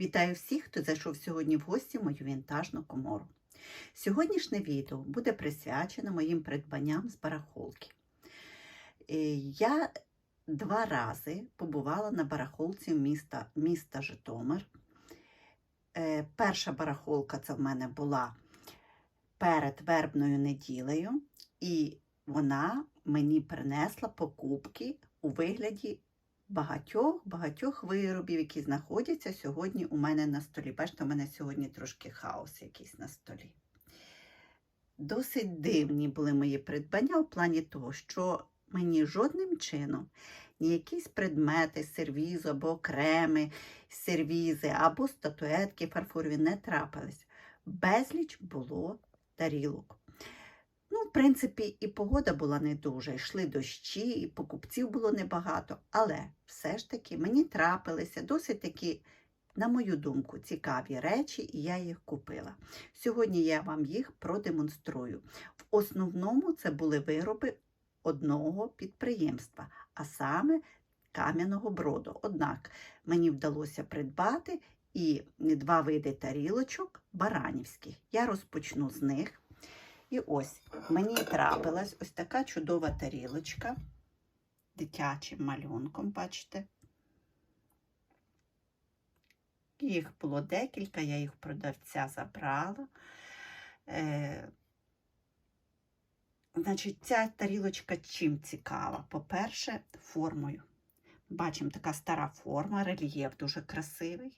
Вітаю всіх, хто зайшов сьогодні в гості в мою вінтажну комору. Сьогоднішнє відео буде присвячено моїм придбанням з барахолки. Е, Я два рази побувала на барахолці міста, міста Житомир. Е, Перша барахолка це в мене була перед вербною неділею, і вона мені принесла покупки у вигляді багатьох-багатьох виробів, які знаходяться сьогодні у мене на столі. Бачите, у мене сьогодні трошки хаос якийсь на столі. Досить дивні були мої придбання в плані того, що мені жодним чином ні якісь предмети, сервізу або окремі сервізи, або статуетки фарфорові не трапились. Безліч було тарілок. Ну, в принципі, і погода була не дуже, йшли дощі, і покупців було небагато, але все ж таки мені трапилися досить такі, на мою думку, цікаві речі, і я їх купила. Сьогодні я вам їх продемонструю. В основному це були вироби одного підприємства, а саме кам'яного броду. Однак мені вдалося придбати і два види тарілочок баранівських. Я розпочну з них. І ось мені трапилась ось така чудова тарілочка дитячим малюнком, бачите. Їх було декілька, я їх продавця забрала. Е, Значить, ця тарілочка чим цікава? По-перше, формою. Бачимо, така стара форма, рельєф дуже красивий.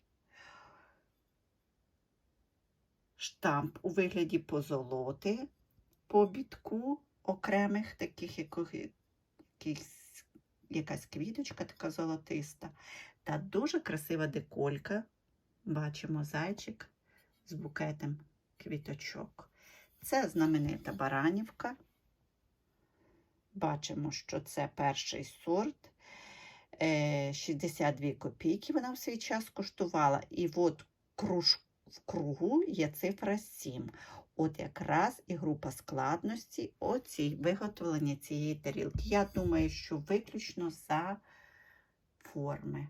Штамп у вигляді позолоти по бітку окремих таких яких, якісь, якась квіточка така золотиста. Та дуже красива деколька. Бачимо зайчик з букетом квіточок. Це знаменита баранівка. Бачимо, що це перший сорт. 62 копійки вона в свій час коштувала. І от круж, в кругу є цифра 7. От якраз і група складності оці, виготовлення цієї тарілки. Я думаю, що виключно за форми.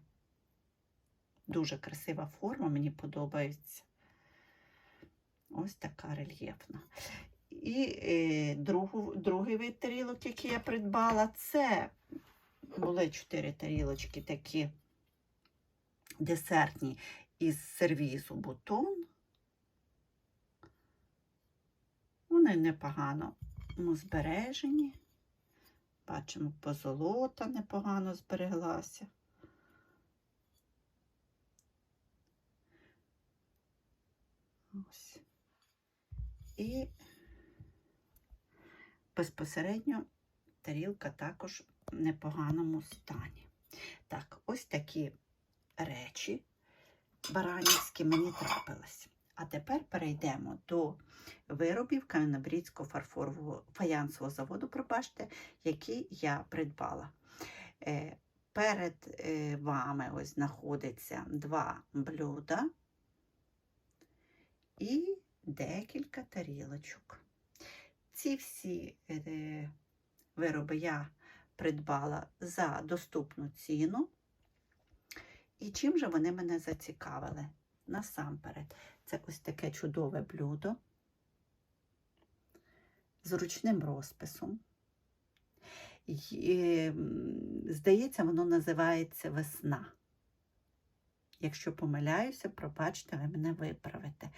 Дуже красива форма, мені подобається. Ось така рельєфна. І е, другу, другий вид тарілок, який я придбала, це були чотири тарілочки такі десертні із сервізу бутон. Вони непогано збережені. Бачимо, позолота непогано збереглася. Ось. І безпосередньо тарілка також в непоганому стані. Так, ось такі речі баранівські мені трапились. А тепер перейдемо до виробів Кам'янобрідського фарфорового фаянсового заводу, пробачте, який я придбала. Е, Перед е, вами ось знаходиться два блюда і декілька тарілочок. Ці всі е, вироби я придбала за доступну ціну. І чим же вони мене зацікавили? Насамперед, це ось таке чудове блюдо з ручним розписом. І, здається, воно називається весна. Якщо помиляюся, пробачте, ви мене виправите.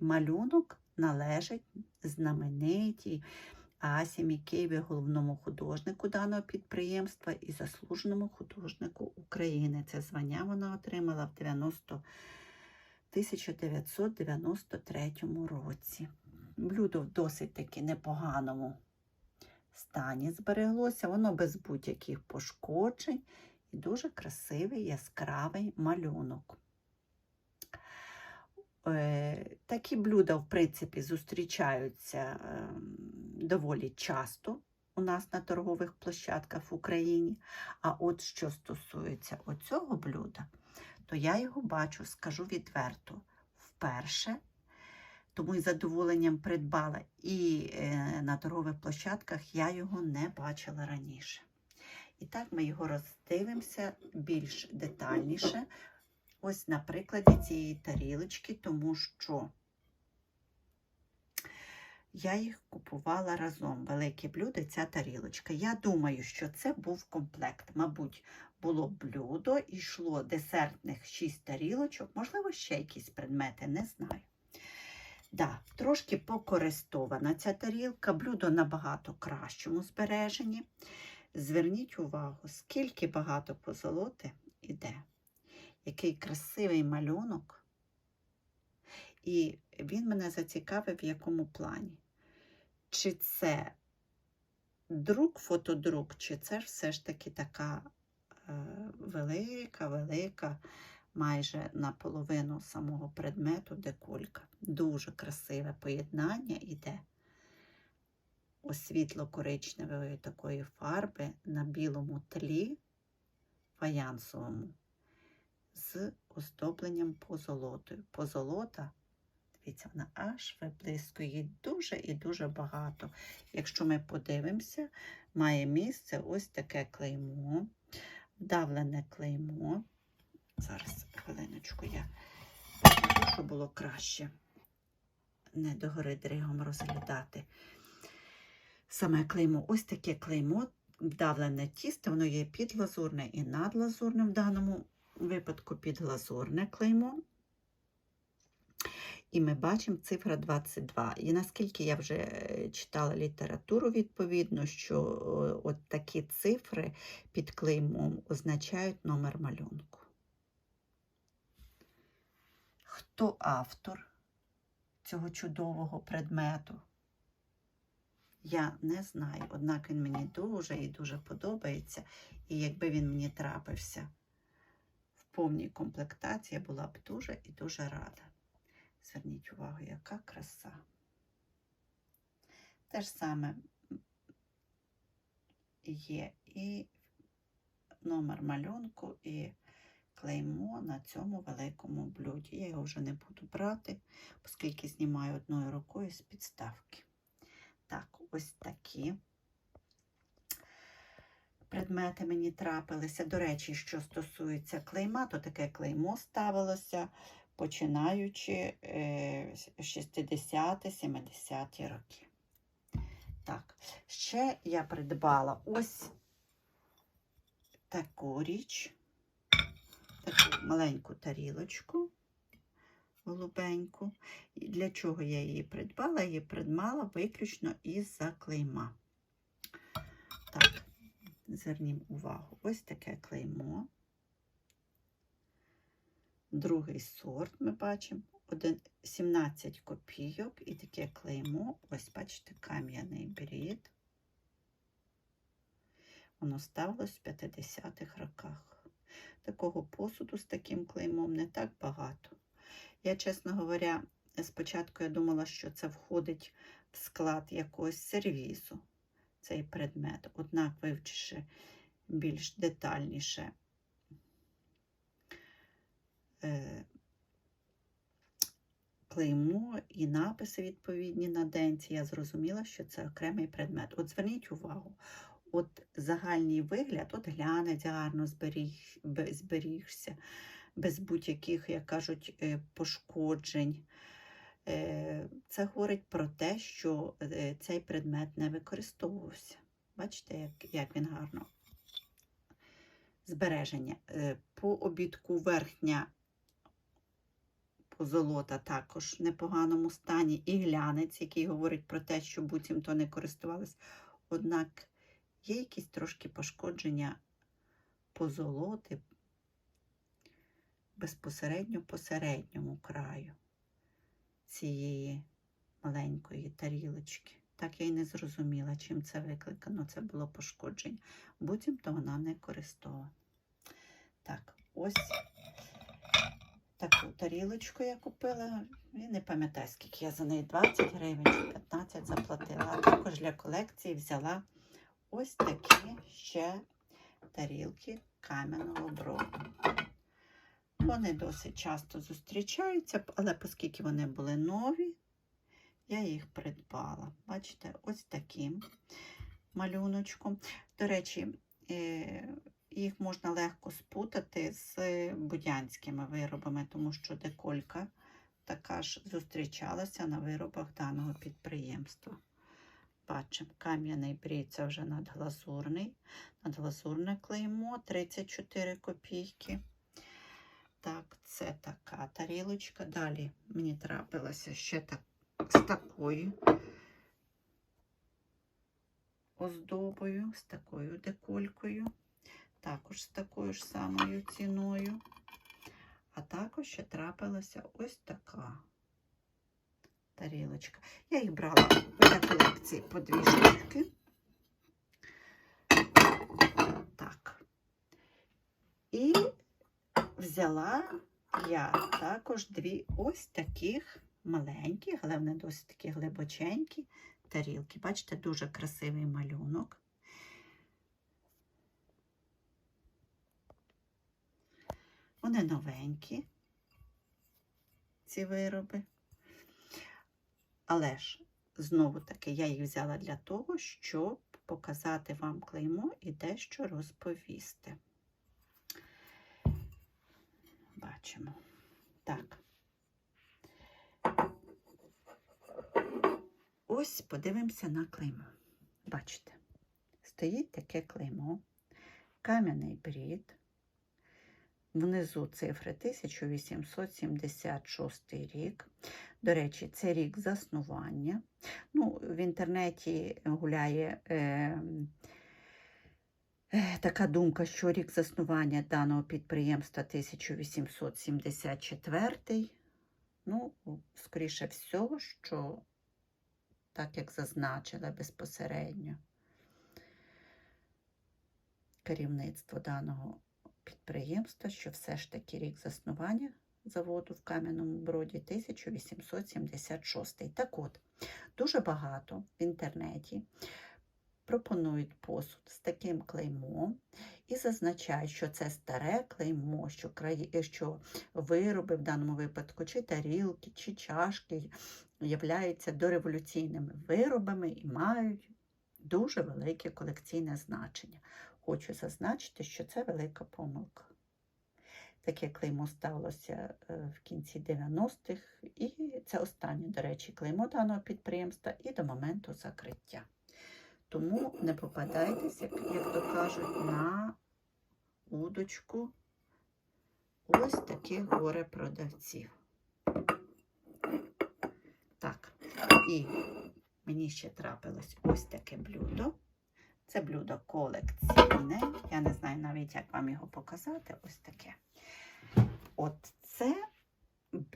Малюнок належить знаменитій Асі Мікеєві, головному художнику даного підприємства і заслуженому художнику України. Це звання вона отримала в 90 1993 році. Блюдо в досить таки непоганому стані збереглося, воно без будь-яких пошкоджень і дуже красивий яскравий малюнок. Е, такі блюда, в принципі, зустрічаються ем, доволі часто у нас на торгових площадках в Україні. А от що стосується оцього блюда, то я його бачу, скажу відверто, вперше, тому із задоволенням придбала і е, на торгових площадках я його не бачила раніше. І так ми його роздивимося більш детальніше ось на прикладі цієї тарілочки, тому що я їх купувала разом. Велике блюдо, ця тарілочка. Я думаю, що це був комплект. Мабуть, було блюдо, йшло десертних 6 тарілочок, можливо, ще якісь предмети, не знаю. Да, трошки покористована ця тарілка, блюдо набагато кращому збереженні. Зверніть увагу, скільки багато позолоти іде, який красивий малюнок. І він мене зацікавив, в якому плані. Чи це друк, фотодрук, чи це ж все ж таки така е, велика, велика, майже наполовину самого предмету деколька. Дуже красиве поєднання іде освітло-коричневої такої фарби на білому тлі фаянсовому з оздобленням позолотою. Позолота, дивіться, вона аж виблискує дуже і дуже багато. Якщо ми подивимося, має місце ось таке клеймо, вдавлене клеймо. Зараз хвилиночку я покажу, щоб було краще не догори дригом розглядати. Саме клеймо, ось таке клеймо, вдавлене тісто, воно є підлазурне і надлазурне в даному випадку підглазурне клеймо. І ми бачимо цифра 22. І наскільки я вже е, читала літературу, відповідно, що е, от такі цифри під клеймом означають номер малюнку. Хто автор цього чудового предмету? Я не знаю, однак він мені дуже і дуже подобається. І якби він мені трапився в повній комплектації, я була б дуже і дуже рада. Зверніть увагу, яка краса. Те ж саме є і номер малюнку, і клеймо на цьому великому блюді. Я його вже не буду брати, оскільки знімаю одною рукою з підставки. Так, ось такі предмети мені трапилися. До речі, що стосується клейма, то таке клеймо ставилося, починаючи 60-70-ті роки. Так, ще я придбала ось таку річ, таку маленьку тарілочку голубеньку. І для чого я її придбала? Її придбала виключно із-за клейма. Так, зверніть увагу, ось таке клеймо. Другий сорт ми бачимо. 17 копійок і таке клеймо. Ось, бачите, кам'яний брід. Воно ставилось в 50-х роках. Такого посуду з таким клеймом не так багато. Я, чесно говоря, спочатку я думала, що це входить в склад якогось сервізу, цей предмет. Однак, вивчивши більш детальніше клеймо і написи відповідні на денці, я зрозуміла, що це окремий предмет. От зверніть увагу, от загальний вигляд, от глянець гарно зберіг, зберігся без будь-яких, як кажуть, е, пошкоджень. Е, це говорить про те, що е, цей предмет не використовувався. Бачите, як, як він гарно збереження. По обідку верхня позолота також в непоганому стані, і глянець, який говорить про те, що буцімто не користувалися. Однак є якісь трошки пошкодження позолоти, безпосередньо по середньому краю цієї маленької тарілочки. Так я й не зрозуміла, чим це викликано. Це було пошкодження. Буцімто вона не користована. Так, ось таку тарілочку я купила. І не пам'ятаю, скільки я за неї 20 гривень чи 15 заплатила. А також для колекції взяла ось такі ще тарілки кам'яного броду. Вони досить часто зустрічаються, але оскільки вони були нові, я їх придбала. Бачите, ось таким малюночком. До речі, е, їх можна легко спутати з будянськими виробами, тому що деколька така ж зустрічалася на виробах даного підприємства. Бачимо, кам'яний це вже надглазурний. Надглазурне клеймо 34 копійки. Так, це така тарілочка. Далі мені трапилася ще так, з такою оздобою, з такою деколькою, також з такою ж самою ціною. А також ще трапилася ось така тарілочка. Я їх брала для колекції по дві штуки. Так. І взяла я також дві ось таких маленьких, але вони досить такі глибоченькі тарілки. Бачите, дуже красивий малюнок. Вони новенькі, ці вироби. Але ж, знову таки, я їх взяла для того, щоб показати вам клеймо і дещо розповісти. Бачимо. Так. Ось подивимося на клеймо. Бачите, стоїть таке клеймо, кам'яний брід. Внизу цифри 1876 рік. До речі, це рік заснування. Ну, В інтернеті гуляє е, е, така думка, що рік заснування даного підприємства 1874. Ну, скоріше всього, що так як зазначила безпосередньо керівництво даного підприємства, що все ж таки рік заснування заводу в Кам'яному Броді 1876. Так от, дуже багато в інтернеті пропонують посуд з таким клеймом і зазначають, що це старе клеймо, що, краї... що вироби в даному випадку, чи тарілки, чи чашки являються дореволюційними виробами і мають дуже велике колекційне значення. Хочу зазначити, що це велика помилка. Таке клеймо сталося е, в кінці 90-х, і це останнє, до речі, клеймо даного підприємства і до моменту закриття. Тому не попадайтесь, як, як то кажуть, на удочку ось таких горе продавців. Так, і мені ще трапилось ось таке блюдо. Це блюдо колекційне. Я не знаю навіть, як вам його показати. Ось таке. От це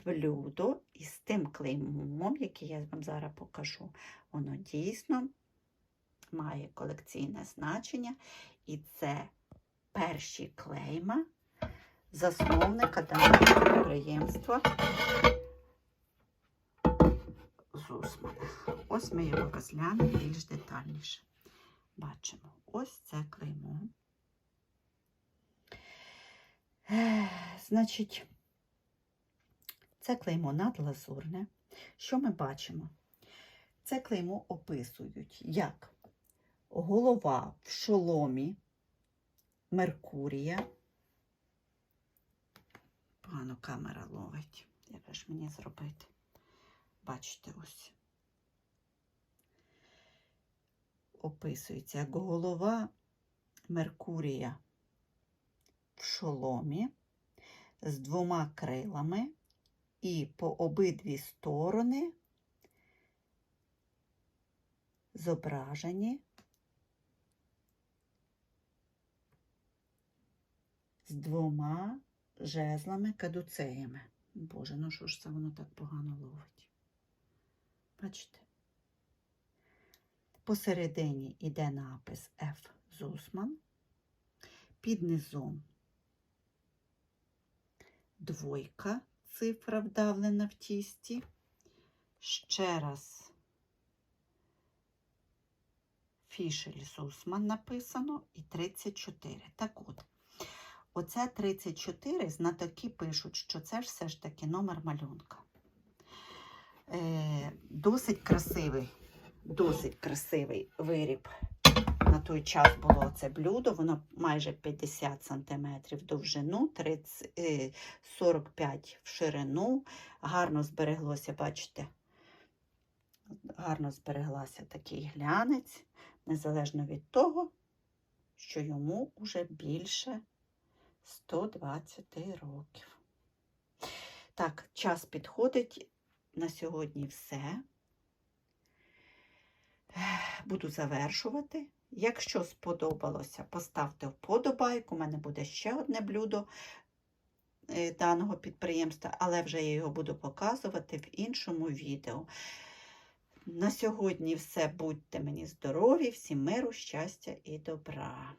блюдо із тим клеймом, який я вам зараз покажу, воно дійсно має колекційне значення. І це перші клейма засновника даного підприємства Зусмана. Ось ми його розглянемо більш детальніше. Бачимо, ось це клеймо. Значить, це клеймо надлазурне. Що ми бачимо? Це клеймо описують як голова в шоломі Меркурія. Погано камера ловить. Як ж мені зробити? Бачите, ось. Описується як голова Меркурія в шоломі з двома крилами і по обидві сторони зображені з двома жезлами кадуцеями. Боже, ну що ж це воно так погано ловить? Бачите? Посередині йде напис Ф. Зусман. Під низом двойка, цифра вдавлена в тісті. Ще раз Фішель Зусман написано і 34. Так от, оце 34 знатоки пишуть, що це все ж таки номер малюнка. Е, досить красивий, досить красивий виріб на той час було це блюдо, воно майже 50 см довжину, 30, е, 45 в ширину. Гарно збереглося, бачите, гарно збереглася такий глянець, незалежно від того, що йому вже більше 120 років. Так, час підходить. На сьогодні все. Буду завершувати. Якщо сподобалося, поставте вподобайку. У мене буде ще одне блюдо е, даного підприємства, але вже я його буду показувати в іншому відео. На сьогодні все. Будьте мені здорові, всім миру, щастя і добра.